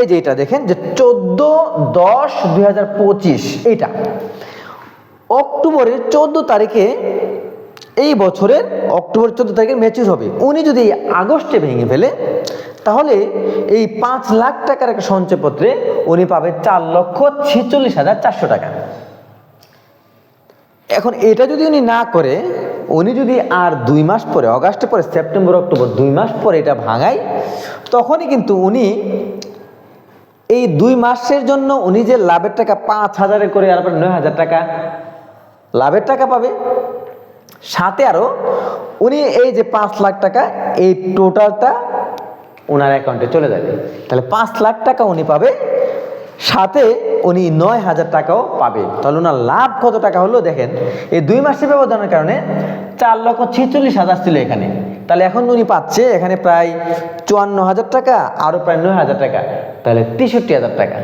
এই যে এটা দেখেন যে চোদ্দ দশ দুই এইটা। অক্টোবরের চোদ্দ তারিখে এই বছরের অক্টোবর চোদ্দ তারিখে ম্যাচিউর হবে। উনি যদি আগস্টে ভেঙে ফেলে, তাহলে এই পাঁচ লাখ টাকার একটা সঞ্চয়পত্রে উনি পাবে চার লক্ষ ছেচল্লিশ হাজার চারশো টাকা। এখন এটা যদি উনি না করে, উনি যদি আর দুই মাস পরে অগাস্টে পরে, সেপ্টেম্বর, অক্টোবর, দুই মাস পরে এটা ভাঙায় তখনই কিন্তু উনি এই দুই মাসের জন্য উনি যে লাভের টাকা পাঁচ হাজারে করে আর নয় হাজার টাকা লাভের টাকা পাবে, সাথে আরও উনি এই যে পাঁচ লাখ টাকা এই টোটালটা ওনার অ্যাকাউন্টে চলে যাবে। তাহলে পাঁচ লাখ টাকা উনি পাবে সাথে উনি নয় হাজার টাকাও পাবে। তাহলে ওনার লাভ কত টাকা হলো দেখেন, এই দুই মাসের ব্যবধানের কারণে চার লক্ষ ছেচল্লিশ হাজার ছিল এখানে। তাহলে এখন উনি পাচ্ছে এখানে প্রায় চুয়ান্ন হাজার টাকা, আরও প্রায় নয় হাজার টাকা। তাহলে তেষট্টি হাজার টাকা।